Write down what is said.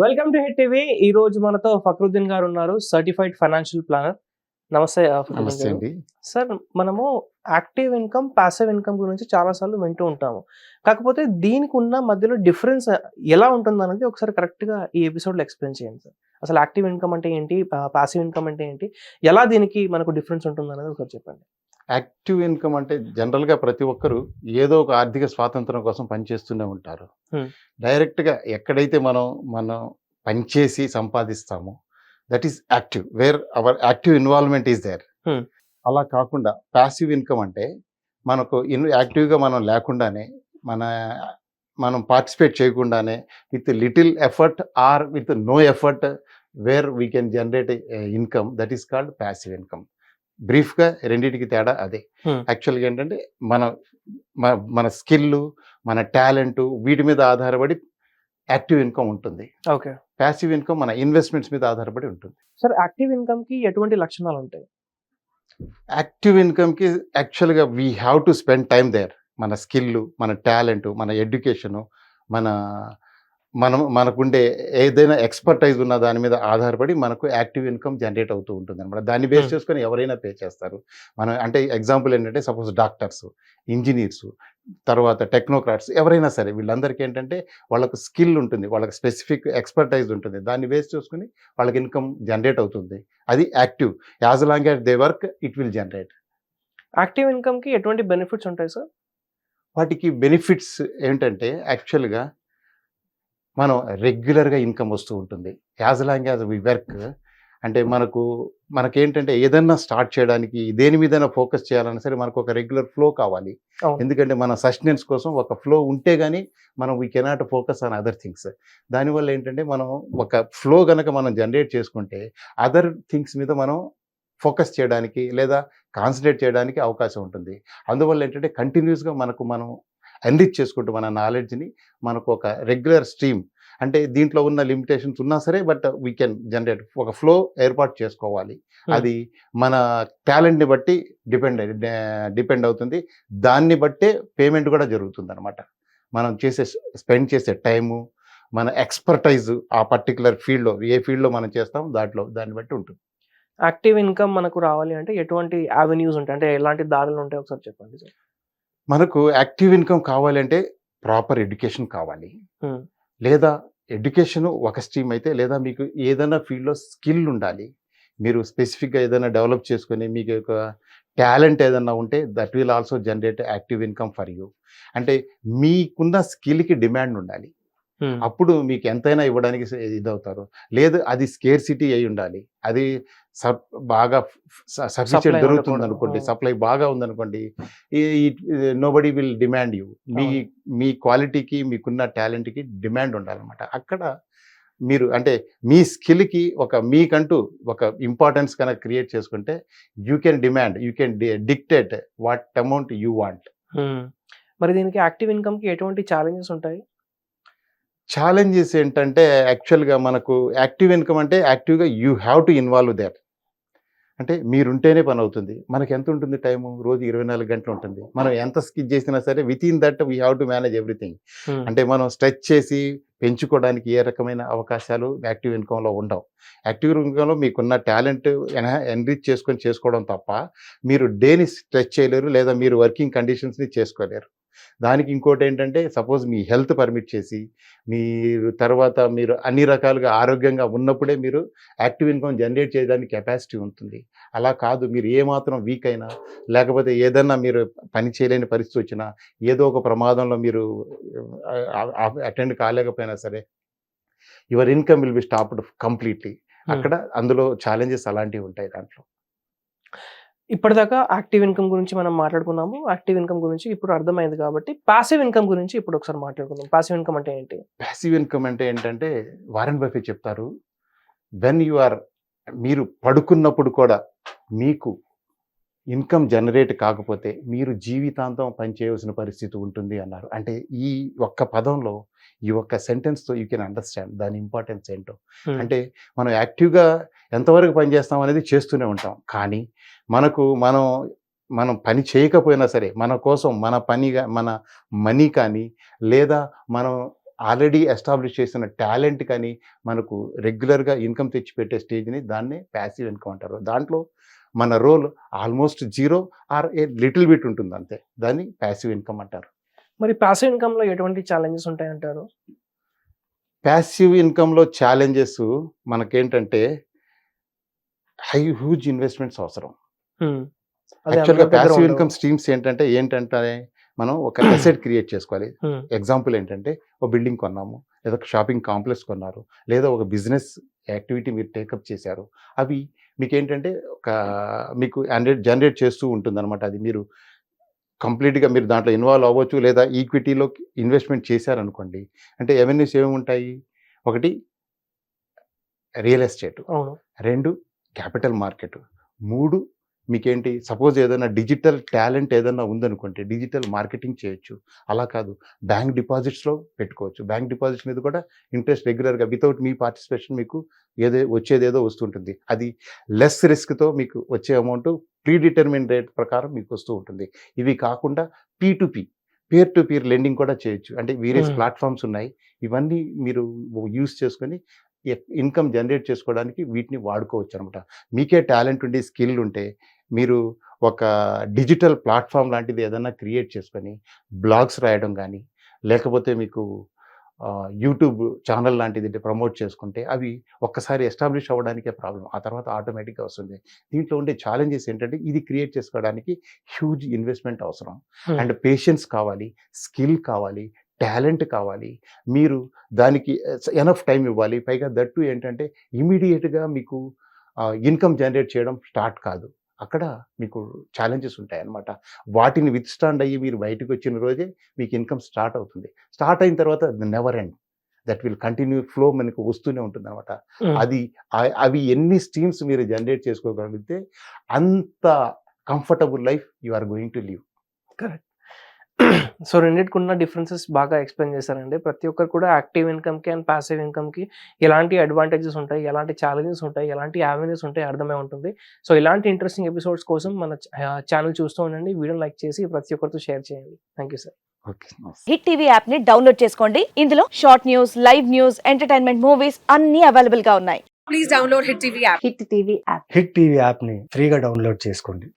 Welcome to hit TV. ఈ రోజు మనతో ఫక్రుద్దీన్ గారు ఉన్నారు సర్టిఫైడ్ ఫైనాన్షియల్ ప్లానర్ నమస్తే నమస్తే. అండి. సార్ మనము యాక్టివ్ ఇన్కమ్ పాసివ్ ఇన్కమ్ గురించి చాలా సార్లు వింటూ ఉంటాము. కాకపోతే దీనికి ఉన్న మధ్యలో డిఫరెన్స్ ఎలా ఉంటుంది అనేది ఒకసారి కరెక్ట్గా ఈ ఎపిసోడ్లో ఎక్స్ప్లెయిన్ చేయండి సార్. అసలు యాక్టివ్ ఇన్కమ్ అంటే ఏంటి? పాసివ్ ఇన్కమ్ అంటే ఏంటి? ఎలా దీనికి మనకు డిఫరెన్స్ ఉంటుంది అనేది ఒకసారి చెప్పండి. యాక్టివ్ ఇన్కమ్ అంటే జనరల్గా ప్రతి ఒక్కరు ఏదో ఒక ఆర్థిక స్వాతంత్రం కోసం పనిచేస్తూనే ఉంటారు Hmm. డైరెక్ట్గా ఎక్కడైతే మనం మనం పనిచేసి సంపాదిస్తామో that is active where our active involvement is there. అలా కాకుండా ప్యాసివ్ ఇన్కమ్ అంటే మనకు ఇన్ యాక్టివ్గా మనం లేకుండానే మన మనం పార్టిసిపేట్ చేయకుండానే with little effort or with no effort where we can generate income that is called passive income బ్రీఫ్గా రెండింటికి తేడా అదే. యాక్చువల్గా ఏంటంటే మన మన- స్కిల్ మన టాలెంట్ వీటి మీద ఆధారపడి యాక్టివ్ ఇన్కమ్ ఉంటుంది. ఓకే. ప్యాసివ్ ఇన్కమ్ మన ఇన్వెస్ట్మెంట్స్ మీద ఆధారపడి ఉంటుంది. సార్ యాక్టివ్ ఇన్కమ్కి ఎటువంటి లక్షణాలు ఉంటాయి? యాక్టివ్ ఇన్కమ్కి యాక్చువల్గా we have to spend time there. మన స్కిల్ మన టాలెంట్ మన ఎడ్యుకేషను మన మనం మనకుండే ఏదైనా ఎక్స్పర్టైజ్ ఉన్న దాని మీద ఆధారపడి మనకు యాక్టివ్ ఇన్కమ్ జనరేట్ అవుతూ ఉంటుంది అనమాట దాన్ని బేస్. చేసుకొని ఎవరైనా పే చేస్తారు. మనం అంటే ఎగ్జాంపుల్ ఏంటంటే సపోజ్ డాక్టర్స్ ఇంజనీర్స్ తర్వాత టెక్నోక్రాట్స్ ఎవరైనా సరే వీళ్ళందరికీ ఏంటంటే వాళ్ళకు స్కిల్ ఉంటుంది వాళ్ళకి స్పెసిఫిక్ ఎక్స్పర్టైజ్ ఉంటుంది. దాన్ని బేస్ చేసుకుని వాళ్ళకి ఇన్కమ్ జనరేట్ అవుతుంది. అది active as long as they work it will generate active ఇన్కమ్కి ఎటువంటి బెనిఫిట్స్ ఉంటాయి సార్ వాటికి బెనిఫిట్స్ ఏంటంటే యాక్చువల్గా మనం రెగ్యులర్గా ఇన్కమ్ వస్తూ ఉంటుంది. As long as we work అంటే మనకు మనకేంటంటే ఏదన్నా స్టార్ట్ చేయడానికి దేని మీదైనా ఫోకస్ చేయాలన్నా సరే మనకు ఒక రెగ్యులర్ ఫ్లో కావాలి. ఎందుకంటే మన సస్టెనెన్స్ కోసం ఒక ఫ్లో ఉంటే కానీ మనం we cannot focus on other things దానివల్ల ఏంటంటే మనం ఒక ఫ్లో గనక మనం జనరేట్ చేసుకుంటే అదర్ థింగ్స్ మీద మనం ఫోకస్ చేయడానికి లేదా కాన్సన్ట్రేట్ చేయడానికి అవకాశం ఉంటుంది. అందువల్ల ఏంటంటే కంటిన్యూస్గా మనకు మనం ఎన్రిచ్ చేసుకుంటూ మన నాలెడ్జ్ని మనకు ఒక రెగ్యులర్ స్ట్రీమ్ అంటే దీంట్లో ఉన్న లిమిటేషన్స్ ఉన్నా సరే బట్ వీ కెన్ జనరేట్ ఒక ఫ్లో ఏర్పాటు చేసుకోవాలి. Hmm. అది మన టాలెంట్ని బట్టి డిపెండ్ డిపెండ్ అవుతుంది. దాన్ని బట్టే పేమెంట్ కూడా జరుగుతుంది అనమాట మనం చేసే స్పెండ్ చేసే టైము మన ఎక్స్పర్టైజ్ ఆ పర్టికులర్ ఫీల్డ్లో ఏ ఫీల్డ్లో మనం చేస్తాం దాంట్లో దాన్ని బట్టి ఉంటుంది. యాక్టివ్ ఇన్కమ్ మనకు రావాలి అంటే ఎటువంటి అవెన్యూస్ ఉంటాయి? అంటే ఎలాంటి దారులు ఉంటాయి? ఒకసారి చెప్పండి సార్. మనకు యాక్టివ్ ఇన్కమ్ కావాలంటే ప్రాపర్ ఎడ్యుకేషన్ కావాలి Hmm. లేదా ఎడ్యుకేషన్ ఒక స్ట్రీమ్ అయితే లేదా మీకు ఏదైనా ఫీల్డ్లో స్కిల్ ఉండాలి మీరు స్పెసిఫిక్గా ఏదైనా డెవలప్ చేసుకొని మీకు ఒక టాలెంట్ ఏదైనా ఉంటే that will also generate active income for you అంటే మీకున్న స్కిల్కి డిమాండ్ ఉండాలి. అప్పుడు మీకు ఎంతైనా ఇవ్వడానికి ఇదవుతారు లేదు అది స్కేర్ సిటీ అయి ఉండాలి అది బాగా సఫిషియెంట్ దొరుకుతుంది. అనుకోండి. సప్లై బాగా ఉందనుకోండి nobody will demand you మీ. మీ క్వాలిటీకి మీకున్న టాలెంట్కి డిమాండ్ ఉండాలన్నమాట అక్కడ మీరు అంటే మీ స్కిల్కి ఒక మీకంటూ ఒక ఇంపార్టెన్స్ కనుక క్రియేట్ చేసుకుంటే you can demand you can dictate what amount you want. మరి దీనికి యాక్టివ్ ఇన్కమ్కి ఎటువంటి ఛాలెంజెస్ ఉంటాయి ఛాలెంజెస్ ఏంటంటే యాక్చువల్గా మనకు యాక్టివ్ ఇన్కమ్ అంటే యాక్టివ్గా you have to involve there. అంటే మీరుంటేనే పని అవుతుంది. మనకి ఎంత ఉంటుంది టైము? రోజు ఇరవై నాలుగు గంటలు ఉంటుంది. మనం ఎంత స్కిచ్ చేసినా సరే with in that we have to manage everything. అంటే మనం స్ట్రెచ్ చేసి పెంచుకోవడానికి ఏ రకమైన అవకాశాలు యాక్టివ్ ఇన్కంలో ఉండవు. యాక్టివ్ ఇన్కంలో మీకున్న టాలెంట్ ఎన్రిచ్ చేసుకొని చేసుకోవడం తప్ప మీరు డేని స్ట్రెచ్ చేయలేరు లేదా మీరు వర్కింగ్ కండిషన్స్ని చేసుకోలేరు. దానికి ఇంకోటి ఏంటంటే సపోజ్ మీ హెల్త్ పర్మిట్ చేసి మీరు తర్వాత మీరు అన్ని రకాలుగా ఆరోగ్యంగా ఉన్నప్పుడే మీరు యాక్టివ్ ఇన్కమ్ జనరేట్ చేయడానికి కెపాసిటీ ఉంటుంది. అలా కాదు మీరు ఏమాత్రం వీక్ అయినా లేకపోతే ఏదన్నా మీరు పని చేయలేని పరిస్థితి వచ్చినా ఏదో ఒక ప్రమాదంలో మీరు అటెండ్ కాలేకపోయినా సరే your income will be stopped completely. అక్కడ అందులో ఛాలెంజెస్ అలాంటివి ఉంటాయి దాంట్లో. ఇప్పటిదాకా యాక్టివ్ ఇన్కమ్ గురించి మనం మాట్లాడుకున్నాము. యాక్టివ్ ఇన్కమ్ గురించి ఇప్పుడు అర్థమైంది కాబట్టి పాసివ్ ఇన్కమ్ గురించి ఇప్పుడు ఒకసారి మాట్లాడుకుందాం. పాసివ్ ఇన్కమ్ అంటే ఏంటి? ప్యాసివ్ ఇన్కమ్ అంటే ఏంటంటే వారెన్ బఫే చెప్తారు వెన్ యు ఆర్ మీరు పడుకున్నప్పుడు కూడా మీకు ఇన్కమ్ జనరేట్ కాకపోతే మీరు జీవితాంతం పనిచేయవలసిన పరిస్థితి ఉంటుంది అన్నారు. అంటే ఈ ఒక్క పదంలో ఈ ఒక్క సెంటెన్స్తో యూ కెన్ అండర్స్టాండ్ దాని ఇంపార్టెన్స్ ఏంటో. అంటే మనం యాక్టివ్గా ఎంతవరకు పని చేస్తాం అనేది చేస్తూనే ఉంటాం. కానీ మనకు మనం మనం పని చేయకపోయినా సరే మన కోసం మన పనిగా మన మనీ కానీ లేదా మనం ఆల్రెడీ ఎస్టాబ్లిష్ చేసిన టాలెంట్ కానీ మనకు రెగ్యులర్గా ఇన్కమ్ తెచ్చిపెట్టే స్టేజ్ని దాన్నే ప్యాసివ్ ఇన్కమ్ అంటారు. దాంట్లో మన role almost zero or a little bit ఉంటుంది అంతే. దాన్ని ప్యాసివ్ ఇన్కమ్ అంటారు. మరి ప్యాసివ్ ఇన్కమ్లో ఎటువంటి ఛాలెంజెస్ ఉంటాయంటారు ప్యాసివ్ ఇన్కమ్లో ఛాలెంజెస్ మనకేంటంటే హై హ్యూజ్ ఇన్వెస్ట్మెంట్స్ అవసరం. యాక్చువల్గా ప్యాసివ్. ఇన్కమ్ స్ట్రీమ్స్ ఏంటంటే ఏంటంటే మనం ఒక అసెట్ క్రియేట్ చేసుకోవాలి. ఎగ్జాంపుల్ ఏంటంటే ఒక బిల్డింగ్ కొన్నాము లేదా ఒక షాపింగ్ కాంప్లెక్స్ కొన్నారు లేదా ఒక బిజినెస్ యాక్టివిటీ మీరు టేకప్ చేశారు అవి మీకు ఏంటంటే ఒక మీకు జనరేట్ జనరేట్ చేస్తూ ఉంటుంది అనమాట అది. మీరు కంప్లీట్గా మీరు దాంట్లో ఇన్వాల్వ్ అవ్వచ్చు లేదా ఈక్విటీలో ఇన్వెస్ట్మెంట్ చేశారనుకోండి అంటే ఎవెన్యూస్ ఏమి ఉంటాయి ఒకటి రియల్ ఎస్టేట్. రెండు క్యాపిటల్ మార్కెట్. మూడు మీకేంటి? సపోజ్ ఏదైనా డిజిటల్ టాలెంట్ ఏదైనా ఉందనుకోండి డిజిటల్ మార్కెటింగ్ చేయొచ్చు. అలా కాదు. బ్యాంక్ డిపాజిట్స్లో పెట్టుకోవచ్చు. బ్యాంక్ డిపాజిట్స్ మీద కూడా ఇంట్రెస్ట్ రెగ్యులర్గా వితౌట్ మీ పార్టిసిపేషన్ మీకు ఏదో వచ్చేది ఏదో వస్తుంటుంది. అది లెస్ రిస్క్తో మీకు వచ్చే అమౌంట్ ప్రీ డిటర్మిన్ రేట్ ప్రకారం మీకు వస్తూ ఉంటుంది. ఇవి కాకుండా P to P peer to peer lending కూడా చేయొచ్చు. అంటే వేరియస్ Hmm. ప్లాట్ఫామ్స్ ఉన్నాయి. ఇవన్నీ మీరు యూస్ చేసుకొని ఇన్కమ్ జనరేట్ చేసుకోవడానికి వీటిని వాడుకోవచ్చు అనమాట మీకే టాలెంట్ ఉండి స్కిల్ ఉంటే మీరు ఒక డిజిటల్ ప్లాట్ఫామ్ లాంటిది ఏదైనా క్రియేట్ చేసుకొని బ్లాగ్స్ రాయడం కానీ లేకపోతే మీకు యూట్యూబ్ ఛానల్ లాంటిది ప్రమోట్ చేసుకుంటే అవి ఒక్కసారి ఎస్టాబ్లిష్ అవ్వడానికే ప్రాబ్లం. ఆ తర్వాత ఆటోమేటిక్గా వస్తుంది. దీంట్లో ఉండే ఛాలెంజెస్ ఏంటంటే ఇది క్రియేట్ చేసుకోవడానికి హ్యూజ్ ఇన్వెస్ట్మెంట్ అవసరం. అండ్ పేషెన్స్ కావాలి స్కిల్ కావాలి టాలెంట్ కావాలి. మీరు దానికి ఎనఫ్ టైం ఇవ్వాలి. పైగా దట్టు ఏంటంటే ఇమీడియట్గా మీకు ఇన్కమ్ జనరేట్ చేయడం స్టార్ట్ కాదు. అక్కడ మీకు ఛాలెంజెస్ ఉంటాయి అన్నమాట వాటిని విత్స్టాండ్ అయ్యి మీరు బయటకు వచ్చిన రోజే మీకు ఇన్కమ్ స్టార్ట్ అవుతుంది. స్టార్ట్ అయిన తర్వాత never end. That will continue flow మనకు వస్తూనే ఉంటుంది అనమాట. అది అవి ఎన్ని స్ట్రీమ్స్ మీరు జనరేట్ చేసుకోగలిగితే అంత comfortable life you are going to live. So రెండింటికి ఉన్న డిఫరెన్సెస్ బాగా ఎక్స్ప్లెయిన్ చేశారండి. ప్రతి ఒక్కరు కూడా యాక్టివ్ ఇన్కమ్కి అండ్ ప్యాసివ్ ఇన్కమ్కి ఎలాంటి అడ్వాంటేజెస్ ఉంటాయి ఎలాంటి ఛాలెంజెస్ ఉంటాయి ఎలాంటి యావెన్యూస్ ఉంటాయి అర్థమై ఉంటుంది. సో ఇలాంటి ఇంట్రెస్టింగ్ ఎపిసోడ్స్ కోసం మన ఛానల్ చూస్తూ ఉండండి. వీడియో లైక్ చేసి ప్రతి ఒక్కరితో షేర్ చేయండి. Thank you sir. Okay Hit TV యాప్ని డౌన్లోడ్ చేసుకోండి. ఇందులో short news live news entertainment movies అన్ని అవైలబుల్గా ఉన్నాయి. please download Hit TV app. Hit TV app. Hit TV యాప్ని ఫ్రీగా డౌన్లోడ్ చేసుకోండి.